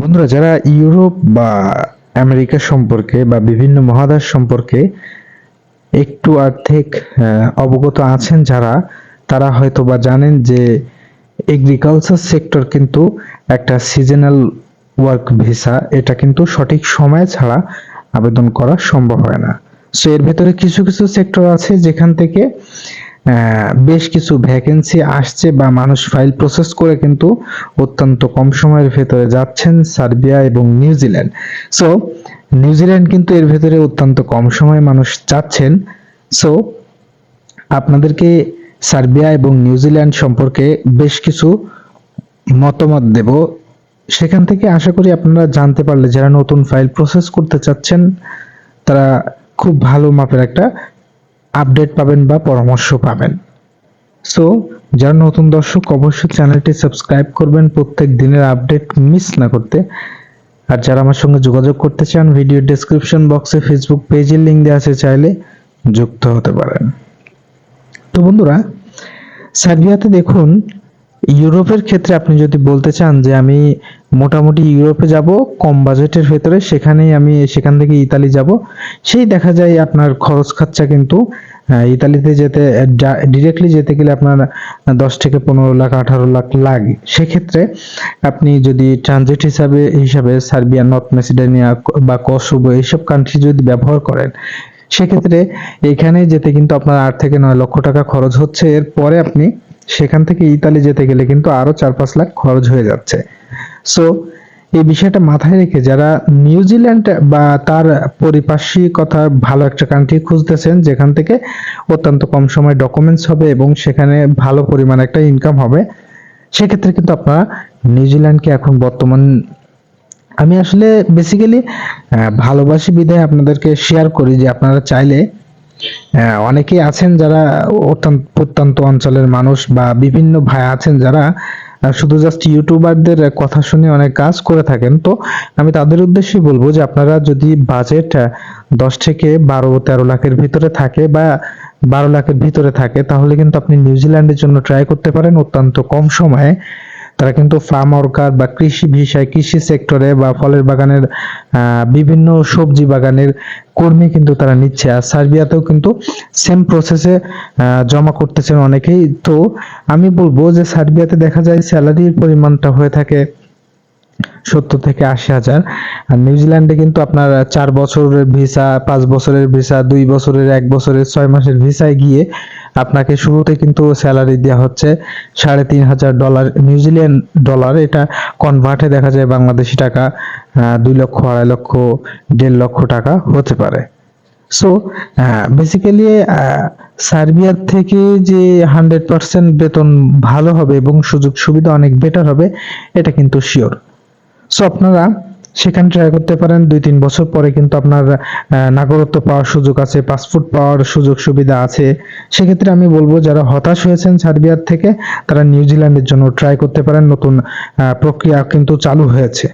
বন্ধুরা, যারা ইউরোপ বা আমেরিকা সম্পর্কে বা বিভিন্ন মহাদেশ সম্পর্কে একটু আর্থিক অবগত আছেন যারা, তারা হয়তো বা জানেন যে এগ্রিকালচার সেক্টর কিন্তু একটা সিজনাল ওয়ার্ক ভিসা এটা কিন্তু সঠিক সময় ছাড়া আবেদন করা সম্ভব হয় না। সো এর ভেতরে কিছু কিছু সেক্টর আছে যেখান থেকে বেশ কিছু ভ্যাকেন্সি আসছে বা মানুষ ফাইল প্রসেস করে কিন্তু অত্যন্ত কম সময়ের ভেতরে যাচ্ছেন সার্বিয়া এবং নিউজিল্যান্ড সো নিউজিল্যান্ড কিন্তু এর ভেতরে অত্যন্ত কম সময়ে মানুষ যাচ্ছেন। সো আপনাদেরকে সার্বিয়া এবং নিউজিল্যান্ড সম্পর্কে বেশ কিছু মতামত দেব। সেখান থেকে আশা করি আপনারা জানতে পারলে যারা নতুন ফাইল প্রসেস করতে চাচ্ছেন, তারা খুব ভালো মাপের একটা আপডেট পাবেন বা পরামর্শ পাবেন। সো যারা নতুন দর্শক, অবশ্যই চ্যানেলটি সাবস্ক্রাইব করবেন। প্রত্যেক দিনের আপডেট মিস না করতে। আর যারা আমার সঙ্গে যোগাযোগ করতে চান, ভিডিও ডেসক্রিপশন বক্সে ফেসবুক পেজের লিঙ্ক দেওয়া আছে, চাইলে যুক্ত হতে পারেন। তো বন্ধুরা, সার্বিয়াতে দেখুন, ইউরোপের ক্ষেত্রে আপনি যদি বলতে চান যে আমি মোটামুটি ইউরোপে যাব, কম বাজেটের ভেতরে সেখানেই আমি, সেখান থেকে ইতালি যাব। সেই দেখা যায় আপনার খরচ খরচা কিন্তু ইতালিতে যেতে ডিরেক্টলি যেতে গেলে আপনার দশ থেকে পনেরো লাখ, আঠারো লাখ লাগে। সেক্ষেত্রে আপনি যদি ট্রানজিট হিসাবে হিসাবে সার্বিয়া, নর্থ মেসিডোনিয়া বা কসোভো এইসব কান্ট্রি যদি ব্যবহার করেন, সেক্ষেত্রে এখানে যেতে কিন্তু আপনার আট থেকে নয় লক্ষ টাকা খরচ হচ্ছে। এরপরে আপনি সেখান থেকে ইতালি যেতে গেলে কিন্তু আরও চার পাঁচ লাখ খরচ হয়ে যাচ্ছে। সো এই বিষয়টা মাথায় রেখে যারা নিউজিল্যান্ড বা তার পরিপার্শ্বিকতা ভালো একটা কান্ট্রি খুঁজতেছেন, যেখান থেকে অত্যন্ত কম সময় ডকুমেন্টস হবে এবং সেখানে ভালো পরিমাণ একটা ইনকাম হবে, সেক্ষেত্রে কিন্তু আপনারা নিউজিল্যান্ডকে এখন বর্তমান আমি আসলে বেসিক্যালি ভালোবাসি বিধায় আপনাদেরকে শেয়ার করি যে আপনারা চাইলে অনেকেই আছেন যারা অত্যন্ত প্রত্যন্ত অঞ্চলের মানুষ বা বিভিন্ন ভাই আছেন যারা শুধু জাস্ট ইউটিউবারদের কথা শুনে অনেক কাজ করে থাকেন। তো আমি তাদের উদ্দেশ্যে বলব যে আপনারা যদি বাজেট দশ থেকে বারো, তেরো লাখের ভিতরে থাকে বা বারো লাখের ভিতরে থাকে, তাহলে কিন্তু আপনি নিউজিল্যান্ডের জন্য ট্রাই করতে পারেন অত্যন্ত কম সময়ে। তারা কিন্তু ফার্ম ওয়ার্কার বা কৃষি ভিসায় কৃষি সেক্টরে বা ফলের বাগানের বিভিন্ন সবজি বাগানের কর্মী কিন্তু তারা নিচ্ছে। আর সার্বিয়াতেও কিন্তু সেম প্রসেসে জমা করতেছেন অনেকেই। তো আমি বলব যে সার্বিয়াতে দেখা যায় স্যালারির পরিমাণটা হয়ে থাকে সত্তর থেকে আশি হাজার। আর নিউজিল্যান্ডে কিন্তু আপনার চার বছরের ভিসা পাঁচ বছরের ভিসা দুই বছরের, এক বছরের, ছয় মাসের ভিসায় গিয়ে আপনাকে শুরুতে কিন্তু স্যালারি দেওয়া হচ্ছে সাড়ে তিন হাজার ডলার নিউজিল্যান্ড ডলার এটা কনভার্টে দেখা যায় বাংলাদেশি টাকা দুই লক্ষ, আড়াই লক্ষ, দেড় লক্ষ টাকা হতে পারে। সো বেসিক্যালি সার্বিয়ার থেকে যে হান্ড্রেড পার্সেন্ট বেতন ভালো হবে এবং সুযোগ সুবিধা অনেক বেটার হবে, এটা কিন্তু শিওর সো আপনারা সেখানে ট্রাই করতে পারেন। দুই, তিন বছর পরে কিন্তু আপনার নাগরত্ব পাওয়ার সুযোগ আছে পাসপোর্ট পাওয়ার সুযোগ সুবিধা আছে। সেক্ষেত্রে আমি বলব, যারা হতাশ হয়েছেন সার্বিয়ার থেকে, তারা নিউজিল্যান্ডের জন্য ট্রাই করতে পারেন। নতুন প্রক্রিয়া কিন্তু চালু হয়েছে।